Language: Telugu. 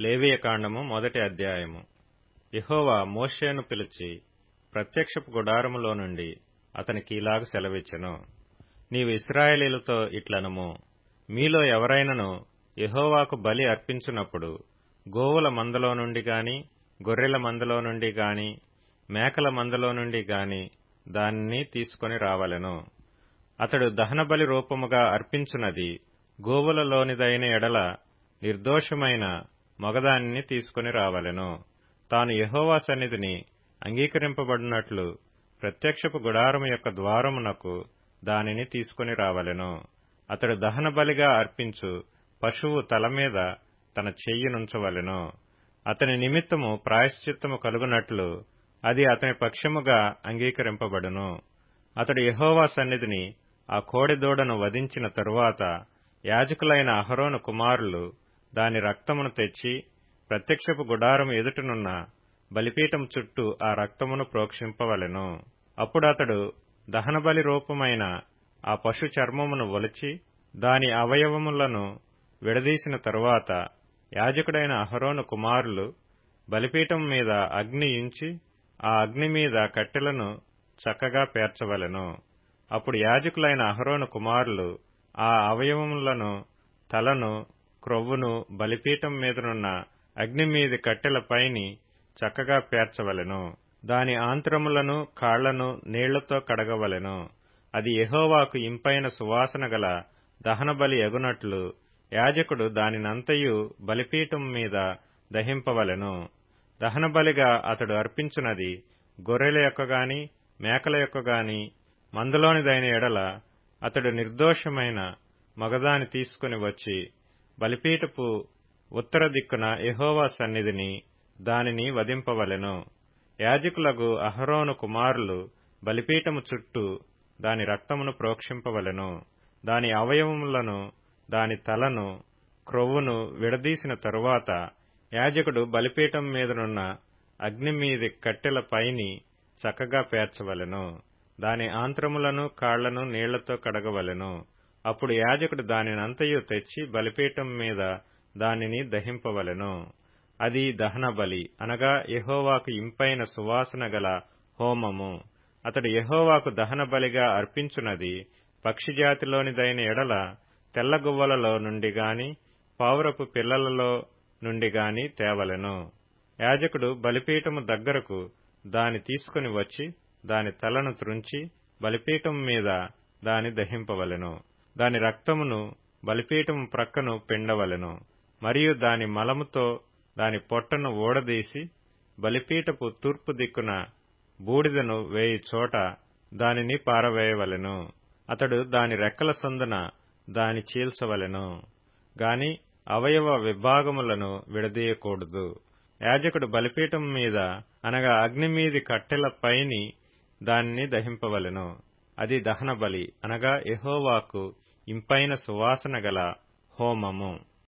లేవియకాండము మొదటి అధ్యాయము. ఇహోవా మోషేను పిలిచి ప్రత్యక్షపు గుడారములో నుండి అతనికి ఇలాగ సెలవిచ్చెను. నీవు ఇస్రాయేలీలతో ఇట్లనము. మీలో ఎవరైనను ఇహోవాకు బలి అర్పించునప్పుడు గోవుల మందలో నుండి గాని గొర్రెల మందలో నుండి గాని మేకల మందలో నుండి గాని దానిని తీసుకొని రావలెను. అతడు దహనబలి రూపముగా అర్పించునది గోవులలోనిదైన ఎడల నిర్దోషమైన మగదానిని తీసుకొని రావలెను. తాను యహోవా సన్నిధిని అంగీకరింపబడినట్లు ప్రత్యక్షపు గుడారము యొక్క ద్వారమునకు దానిని తీసుకొని రావలెను. అతడు దహన బలిగా అర్పించు పశువు తల మీద తన చెయ్యినుంచవలెను అతని నిమిత్తము ప్రాయశ్చిత్తము కలుగునట్లు అది అతని పక్షముగా అంగీకరింపబడును. అతడు యహోవా సన్నిధిని ఆ కోడెదూడను వధించిన తరువాత యాజకులైన అహరోను కుమారులు దాని రక్తమును తెచ్చి ప్రత్యక్షపు గుడారము ఎదుటనున్న బలిపీఠం చుట్టూ ఆ రక్తమును ప్రోక్షింపవలెను. అప్పుడు అతడు దహనబలి రూపమైన ఆ పశు చర్మమును ఒలిచి దాని అవయవములను విడదీసిన తరువాత యాజకుడైన అహరోను కుమారులు బలిపీఠం మీద అగ్ని ఇంచి ఆ అగ్ని మీద కట్టెలను చక్కగా పేర్చవలెను. అప్పుడు యాజకులైన అహరోను కుమారులు ఆ అవయవములను తలను క్రొవ్వును బలిపీఠం మీదనున్న అగ్ని మీది కట్టెలపైని చక్కగా పేర్చవలెను. దాని ఆంత్రములను కాళ్ళను నీళ్ళతో కడగవలెను. అది ఎహోవాకు ఇంపైన సువాసన గల దహనబలి ఎగునట్లు యాజకుడు దానినంతయు బలిపీఠం మీద దహింపవలెను. దహనబలిగా అతడు అర్పించునది గొర్రెల యొక్క గాని మేకల యొక్క గాని మందలోనిదైన ఎడల అతడు నిర్దోషమైన మగదాని తీసుకుని వచ్చి బలిపీఠపు ఉత్తర దిక్కున ఎహోవా సన్నిధిని దానిని వధింపవలెను. యాజకులకు అహరోను కుమారులు బలిపీఠము చుట్టూ దాని రక్తమును ప్రోక్షింపవలెను. దాని అవయవములను దాని తలను క్రొవ్వును విడదీసిన తరువాత యాజకుడు బలిపీఠం మీదనున్న అగ్ని మీది కట్టెల పైని చక్కగా పేర్చవలెను. దాని ఆంత్రములను కాళ్ళను నీళ్ళతో కడగవలెను. అప్పుడు యాజకుడు దానినంతయు తెచ్చి బలిపీఠం మీద దానిని దహింపవలెను. అది దహన బలి. అనగా యహోవాకు ఇంపైన సువాసన గల హోమము. అతడు యహోవాకు దహన బలిగా అర్పించున్నది పక్షిజాతిలోనిదైన ఎడల తెల్లగువ్వలలో నుండి గాని పావురపు పిల్లలలో నుండి గాని తేవలెను. యాజకుడు బలిపీఠము దగ్గరకు దాని తీసుకుని వచ్చి దాని తలను త్రుంచి బలిపీఠం మీద దాని దహింపవలెను. దాని రక్తమును బలిపీఠము ప్రక్కను పిండవలెను. మరియు దాని మలముతో దాని పొట్టను ఊడదీసి బలిపీఠపు తూర్పు దిక్కున బూడిదను వేయి చోట దానిని పారవేయవలెను. అతడు దాని రెక్కల సందున దాని చీల్చవలెను. గాని అవయవ విభాగములను విడదీయకూడదు. యాజకుడు బలిపీఠం మీద అనగా అగ్ని మీది కట్టెల పైని దానిని దహింపవలెను. అది దహన బలి అనగా ఎహోవాకు ఇంపైన సువాసన గల హోమము.